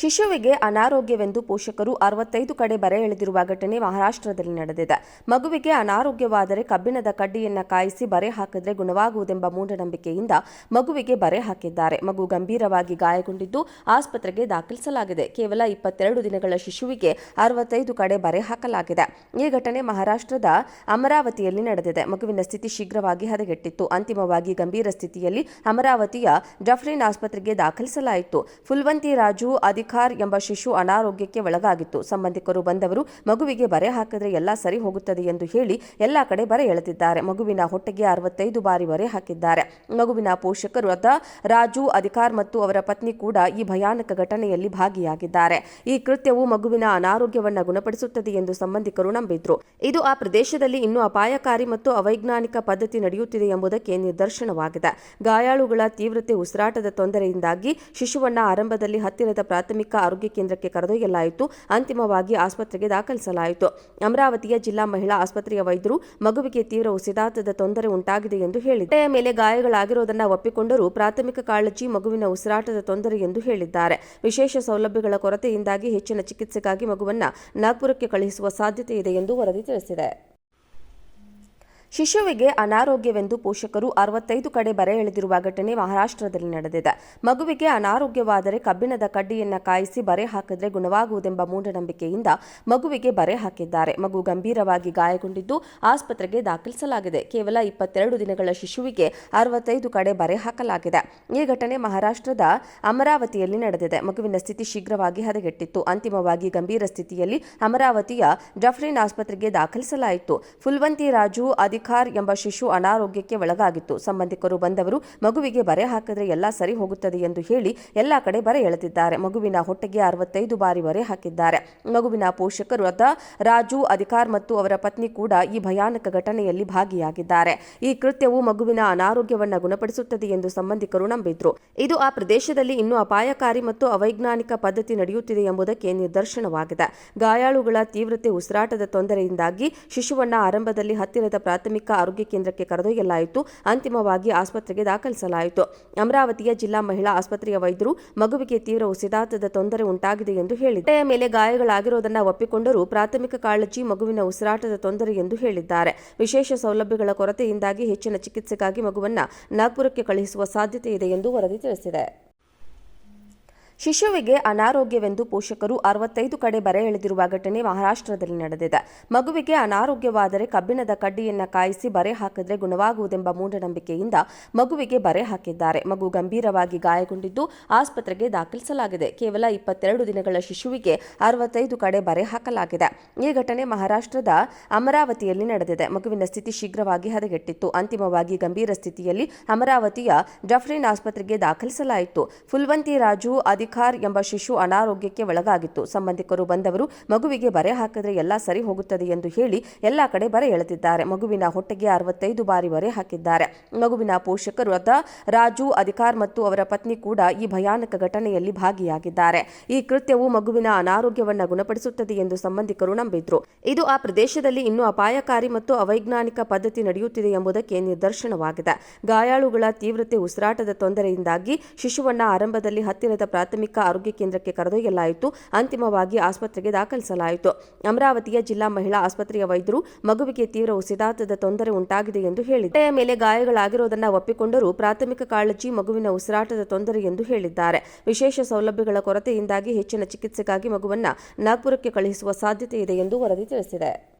ಶಿಶುವಿಗೆ ಅನಾರೋಗ್ಯವೆಂದು ಪೋಷಕರು ಅರವತ್ತೈದು ಕಡೆ ಬರೆ ಎಳೆದಿರುವ ಘಟನೆ ಮಹಾರಾಷ್ಟ್ರದಲ್ಲಿ ನಡೆದಿದೆ. ಮಗುವಿಗೆ ಅನಾರೋಗ್ಯವಾದರೆ ಕಬ್ಬಿಣದ ಕಡ್ಡಿಯನ್ನ ಕಾಯಿಸಿ ಬರೆ ಹಾಕಿದ್ರೆ ಗುಣವಾಗುವುದೆಂಬ ಮೂಢನಂಬಿಕೆಯಿಂದ ಮಗುವಿಗೆ ಬರೆ ಹಾಕಿದ್ದಾರೆ. ಮಗು ಗಂಭೀರವಾಗಿ ಗಾಯಗೊಂಡಿದ್ದು ಆಸ್ಪತ್ರೆಗೆ ದಾಖಲಿಸಲಾಗಿದೆ. ಕೇವಲ ಇಪ್ಪತ್ತೆರಡು ದಿನಗಳ ಶಿಶುವಿಗೆ ಅರವತ್ತೈದು ಕಡೆ ಬರೆ ಹಾಕಲಾಗಿದೆ. ಈ ಘಟನೆ ಮಹಾರಾಷ್ಟ್ರದ ಅಮರಾವತಿಯಲ್ಲಿ ನಡೆದಿದೆ. ಮಗುವಿನ ಸ್ಥಿತಿ ಶೀಘ್ರವಾಗಿ ಹದಗೆಟ್ಟಿತ್ತು. ಅಂತಿಮವಾಗಿ ಗಂಭೀರ ಸ್ಥಿತಿಯಲ್ಲಿ ಅಮರಾವತಿಯ ಡಫ್ರಿನ್ ಆಸ್ಪತ್ರೆಗೆ ದಾಖಲಿಸಲಾಯಿತು. ಫುಲ್ವಂತಿ ರಾಜು ಅಧಿಕಾರ್ ಎಂಬ ಶಿಶು ಅನಾರೋಗ್ಯಕ್ಕೆ ಒಳಗಾಗಿತ್ತು. ಸಂಬಂಧಿಕರು ಬಂದವರು, ಮಗುವಿಗೆ ಬರೆ ಹಾಕಿದ್ರೆ ಎಲ್ಲ ಸರಿ ಹೋಗುತ್ತದೆ ಎಂದು ಹೇಳಿ ಎಲ್ಲಾ ಕಡೆ ಬರೆ ಎಳೆದಿದ್ದಾರೆ. ಮಗುವಿನ ಹೊಟ್ಟೆಗೆ ಅರವತ್ತೈದು ಬಾರಿ ಬರೆ ಹಾಕಿದ್ದಾರೆ. ಮಗುವಿನ ಪೋಷಕರು ಅದ ರಾಜು, ಅಧಿಕಾರ್ ಮತ್ತು ಅವರ ಪತ್ನಿ ಕೂಡ ಈ ಭಯಾನಕ ಘಟನೆಯಲ್ಲಿ ಭಾಗಿಯಾಗಿದ್ದಾರೆ. ಈ ಕೃತ್ಯವು ಮಗುವಿನ ಅನಾರೋಗ್ಯವನ್ನು ಗುಣಪಡಿಸುತ್ತದೆ ಎಂದು ಸಂಬಂಧಿಕರು ನಂಬಿದ್ರು. ಇದು ಆ ಪ್ರದೇಶದಲ್ಲಿ ಇನ್ನೂ ಅಪಾಯಕಾರಿ ಮತ್ತು ಅವೈಜ್ಞಾನಿಕ ಪದ್ಧತಿ ನಡೆಯುತ್ತಿದೆ ಎಂಬುದಕ್ಕೆ ನಿದರ್ಶನವಾಗಿದೆ. ಗಾಯಾಳುಗಳ ತೀವ್ರತೆ ಉಸಿರಾಟದ ತೊಂದರೆಯಿಂದಾಗಿ ಶಿಶುವನ್ನ ಆರಂಭದಲ್ಲಿ ಹತ್ತಿರದ ಪ್ರಾಥಮಿಕ ಆರೋಗ್ಯ ಕೇಂದ್ರಕ್ಕೆ ಕರೆದೊಯ್ಯಲಾಯಿತು. ಅಂತಿಮವಾಗಿ ಆಸ್ಪತ್ರೆಗೆ ದಾಖಲಿಸಲಾಯಿತು. ಅಮರಾವತಿಯ ಜಿಲ್ಲಾ ಮಹಿಳಾ ಆಸ್ಪತ್ರೆಯ ವೈದ್ಯರು ಮಗುವಿಗೆ ತೀವ್ರ ಉಸಿರಾಟದ ತೊಂದರೆ ಉಂಟಾಗಿದೆ ಎಂದು ಹೊಟ್ಟೆಯ ಮೇಲೆ ಗಾಯಗಳಾಗಿರುವುದನ್ನು ಒಪ್ಪಿಕೊಂಡರೂ ಪ್ರಾಥಮಿಕ ಕಾಳಜಿ, ಮಗುವಿನ ಉಸಿರಾಟದ ತೊಂದರೆ ಎಂದು ಹೇಳಿದ್ದಾರೆ. ವಿಶೇಷ ಸೌಲಭ್ಯಗಳ ಕೊರತೆಯಿಂದಾಗಿ ಹೆಚ್ಚಿನ ಚಿಕಿತ್ಸೆಗಾಗಿ ಮಗುವನ್ನ ನಾಗ್ಪುರಕ್ಕೆ ಕಳುಹಿಸುವ ಸಾಧ್ಯತೆ ಇದೆ ಎಂದು ವರದಿ ತಿಳಿಸಿದೆ. ಶಿಶುವಿಗೆ ಅನಾರೋಗ್ಯವೆಂದು ಪೋಷಕರು ಅರವತ್ತೈದು ಕಡೆ ಬರೆ ಎಳೆದಿರುವ ಘಟನೆ ಮಹಾರಾಷ್ಟ್ರದಲ್ಲಿ ನಡೆದಿದೆ. ಮಗುವಿಗೆ ಅನಾರೋಗ್ಯವಾದರೆ ಕಬ್ಬಿಣದ ಕಡ್ಡಿಯನ್ನ ಕಾಯಿಸಿ ಬರೆ ಹಾಕಿದರೆ ಗುಣವಾಗುವುದೆಂಬ ಮೂಢನಂಬಿಕೆಯಿಂದ ಮಗುವಿಗೆ ಬರೆ ಹಾಕಿದ್ದಾರೆ. ಮಗು ಗಂಭೀರವಾಗಿ ಗಾಯಗೊಂಡಿದ್ದು ಆಸ್ಪತ್ರೆಗೆ ದಾಖಲಿಸಲಾಗಿದೆ. ಕೇವಲ ಇಪ್ಪತ್ತೆರಡು ದಿನಗಳ ಶಿಶುವಿಗೆ ಅರವತ್ತೈದು ಕಡೆ ಬರೆ ಹಾಕಲಾಗಿದೆ. ಈ ಘಟನೆ ಮಹಾರಾಷ್ಟ್ರದ ಅಮರಾವತಿಯಲ್ಲಿ ನಡೆದಿದೆ. ಮಗುವಿನ ಸ್ಥಿತಿ ಶೀಘ್ರವಾಗಿ ಹದಗೆಟ್ಟಿತ್ತು. ಅಂತಿಮವಾಗಿ ಗಂಭೀರ ಸ್ಥಿತಿಯಲ್ಲಿ ಅಮರಾವತಿಯ ಜಫ್ರಿನ್ ಆಸ್ಪತ್ರೆಗೆ ದಾಖಲಿಸಲಾಯಿತು. ಫುಲ್ವಂತಿ ರಾಜು ಅಧಿಕಾರ್ ಎಂಬ ಶಿಶು ಅನಾರೋಗ್ಯಕ್ಕೆ ಒಳಗಾಗಿತ್ತು. ಸಂಬಂಧಿಕರು ಬಂದವರು, ಮಗುವಿಗೆ ಬರೆ ಹಾಕಿದ್ರೆ ಎಲ್ಲ ಸರಿ ಹೋಗುತ್ತದೆ ಎಂದು ಹೇಳಿ ಎಲ್ಲ ಕಡೆ ಬರೆ ಎಳೆದಿದ್ದಾರೆ. ಮಗುವಿನ ಹೊಟ್ಟೆಗೆ ಅರವತ್ತೈದು ಬಾರಿ ಬರೆ ಹಾಕಿದ್ದಾರೆ. ಮಗುವಿನ ಪೋಷಕರು ಅದ ರಾಜು, ಅಧಿಕಾರ್ ಮತ್ತು ಅವರ ಪತ್ನಿ ಕೂಡ ಈ ಭಯಾನಕ ಘಟನೆಯಲ್ಲಿ ಭಾಗಿಯಾಗಿದ್ದಾರೆ. ಈ ಕೃತ್ಯವು ಮಗುವಿನ ಅನಾರೋಗ್ಯವನ್ನ ಗುಣಪಡಿಸುತ್ತದೆ ಎಂದು ಸಂಬಂಧಿಕರು ನಂಬಿದ್ರು. ಇದು ಆ ಪ್ರದೇಶದಲ್ಲಿ ಇನ್ನೂ ಅಪಾಯಕಾರಿ ಮತ್ತು ಅವೈಜ್ಞಾನಿಕ ಪದ್ಧತಿ ನಡೆಯುತ್ತಿದೆ ಎಂಬುದಕ್ಕೆ ನಿದರ್ಶನವಾಗಿದೆ ಗಾಯಾಳುಗಳ ತೀವ್ರತೆ ಉಸಿರಾಟದ ತೊಂದರೆಯಿಂದಾಗಿ ಶಿಶುವನ್ನ ಆರಂಭದಲ್ಲಿ ಹತ್ತಿರದ ಪ್ರಾಥಮಿಕ ಆರೋಗ್ಯ ಕೇಂದ್ರಕ್ಕೆ ಕರೆದೊಯ್ಯಲಾಯಿತು. ಅಂತಿಮವಾಗಿ ಆಸ್ಪತ್ರೆಗೆ ದಾಖಲಿಸಲಾಯಿತು. ಅಮರಾವತಿಯ ಜಿಲ್ಲಾ ಮಹಿಳಾ ಆಸ್ಪತ್ರೆಯ ವೈದ್ಯರು ಮಗುವಿಗೆ ತೀವ್ರ ಉಸಿರಾಟದ ತೊಂದರೆ ಉಂಟಾಗಿದೆ ಎಂದು ಹೇಳಿದ್ದಾರೆ. ಮೇಲೆ ಗಾಯಗಳಾಗಿರುವುದನ್ನು ಒಪ್ಪಿಕೊಂಡರೂ ಪ್ರಾಥಮಿಕ ಕಾಳಜಿ, ಮಗುವಿನ ಉಸಿರಾಟದ ತೊಂದರೆ ಎಂದು ಹೇಳಿದ್ದಾರೆ. ವಿಶೇಷ ಸೌಲಭ್ಯಗಳ ಕೊರತೆಯಿಂದಾಗಿ ಹೆಚ್ಚಿನ ಚಿಕಿತ್ಸೆಗಾಗಿ ಮಗುವನ್ನು ನಾಗ್ಪುರಕ್ಕೆ ಕಳುಹಿಸುವ ಸಾಧ್ಯತೆ ಇದೆ ಎಂದು ವರದಿ ತಿಳಿಸಿದೆ. ಶಿಶುವಿಗೆ ಅನಾರೋಗ್ಯವೆಂದು ಪೋಷಕರು ಅರವತ್ತೈದು ಕಡೆ ಬರೆ ಎಳೆದಿರುವ ಘಟನೆ ಮಹಾರಾಷ್ಟ್ರದಲ್ಲಿ ನಡೆದಿದೆ. ಮಗುವಿಗೆ ಅನಾರೋಗ್ಯವಾದರೆ ಕಬ್ಬಿಣದ ಕಡ್ಡಿಯನ್ನ ಕಾಯಿಸಿ ಬರೆ ಹಾಕಿದ್ರೆ ಗುಣವಾಗುವುದೆಂಬ ಮೂಢನಂಬಿಕೆಯಿಂದ ಮಗುವಿಗೆ ಬರೆ ಹಾಕಿದ್ದಾರೆ. ಮಗು ಗಂಭೀರವಾಗಿ ಗಾಯಗೊಂಡಿದ್ದು ಆಸ್ಪತ್ರೆಗೆ ದಾಖಲಿಸಲಾಗಿದೆ. ಕೇವಲ ಇಪ್ಪತ್ತೆರಡು ದಿನಗಳ ಶಿಶುವಿಗೆ ಅರವತ್ತೈದು ಕಡೆ ಬರೆ ಹಾಕಲಾಗಿದೆ. ಈ ಘಟನೆ ಮಹಾರಾಷ್ಟ್ರದ ಅಮರಾವತಿಯಲ್ಲಿ ನಡೆದಿದೆ. ಮಗುವಿನ ಸ್ಥಿತಿ ಶೀಘ್ರವಾಗಿ ಹದಗೆಟ್ಟಿತ್ತು. ಅಂತಿಮವಾಗಿ ಗಂಭೀರ ಸ್ಥಿತಿಯಲ್ಲಿ ಅಮರಾವತಿಯ ಡಫ್ರಿನ್ ಆಸ್ಪತ್ರೆಗೆ ದಾಖಲಿಸಲಾಯಿತು. ಫುಲ್ವಂತಿ ರಾಜು ಅಧಿಕಾರ್ ಎಂಬ ಶಿಶು ಅನಾರೋಗ್ಯಕ್ಕೆ ಒಳಗಾಗಿತ್ತು. ಸಂಬಂಧಿಕರು ಬಂದವರು, ಮಗುವಿಗೆ ಬರೆ ಹಾಕಿದ್ರೆ ಎಲ್ಲ ಸರಿ ಹೋಗುತ್ತದೆ ಎಂದು ಹೇಳಿ ಎಲ್ಲಾ ಕಡೆ ಬರೆ ಎಳೆದಿದ್ದಾರೆ. ಮಗುವಿನ ಹೊಟ್ಟೆಗೆ ಅರವತ್ತೈದು ಬಾರಿ ಬರೆ ಹಾಕಿದ್ದಾರೆ. ಮಗುವಿನ ಪೋಷಕರು ಅದ ರಾಜು, ಅಧಿಕಾರ್ ಮತ್ತು ಅವರ ಪತ್ನಿ ಕೂಡ ಈ ಭಯಾನಕ ಘಟನೆಯಲ್ಲಿ ಭಾಗಿಯಾಗಿದ್ದಾರೆ. ಈ ಕೃತ್ಯವು ಮಗುವಿನ ಅನಾರೋಗ್ಯವನ್ನ ಗುಣಪಡಿಸುತ್ತದೆ ಎಂದು ಸಂಬಂಧಿಕರು ನಂಬಿದ್ರು. ಇದು ಆ ಪ್ರದೇಶದಲ್ಲಿ ಇನ್ನೂ ಅಪಾಯಕಾರಿ ಮತ್ತು ಅವೈಜ್ಞಾನಿಕ ಪದ್ಧತಿ ನಡೆಯುತ್ತಿದೆ ಎಂಬುದಕ್ಕೆ ನಿದರ್ಶನವಾಗಿದೆ. ಗಾಯಾಳುಗಳ ತೀವ್ರತೆ ಉಸಿರಾಟದ ತೊಂದರೆಯಿಂದಾಗಿ ಶಿಶುವನ್ನ ಆರಂಭದಲ್ಲಿ ಹತ್ತಿರದ ಪ್ರಾಥಮಿಕ ಆರೋಗ್ಯ ಕೇಂದ್ರಕ್ಕೆ ಕರೆದೊಯ್ಯಲಾಯಿತು. ಅಂತಿಮವಾಗಿ ಆಸ್ಪತ್ರೆಗೆ ದಾಖಲಿಸಲಾಯಿತು. ಅಮರಾವತಿಯ ಜಿಲ್ಲಾ ಮಹಿಳಾ ಆಸ್ಪತ್ರೆಯ ವೈದ್ಯರು ಮಗುವಿಗೆ ತೀವ್ರ ಉಸಿರಾಟದ ತೊಂದರೆ ಉಂಟಾಗಿದೆ ಎಂದು ಹೊಟ್ಟೆಯ ಮೇಲೆ ಗಾಯಗಳಾಗಿರುವುದನ್ನು ಒಪ್ಪಿಕೊಂಡರೂ ಪ್ರಾಥಮಿಕ ಕಾಳಜಿ, ಮಗುವಿನ ಉಸಿರಾಟದ ತೊಂದರೆ ಎಂದು ಹೇಳಿದ್ದಾರೆ. ವಿಶೇಷ ಸೌಲಭ್ಯಗಳ ಕೊರತೆಯಿಂದಾಗಿ ಹೆಚ್ಚಿನ ಚಿಕಿತ್ಸೆಗಾಗಿ ಮಗುವನ್ನು ನಾಗ್ಪುರಕ್ಕೆ ಕಳುಹಿಸುವ ಸಾಧ್ಯತೆ ಇದೆ ಎಂದು ವರದಿ ತಿಳಿಸಿದೆ.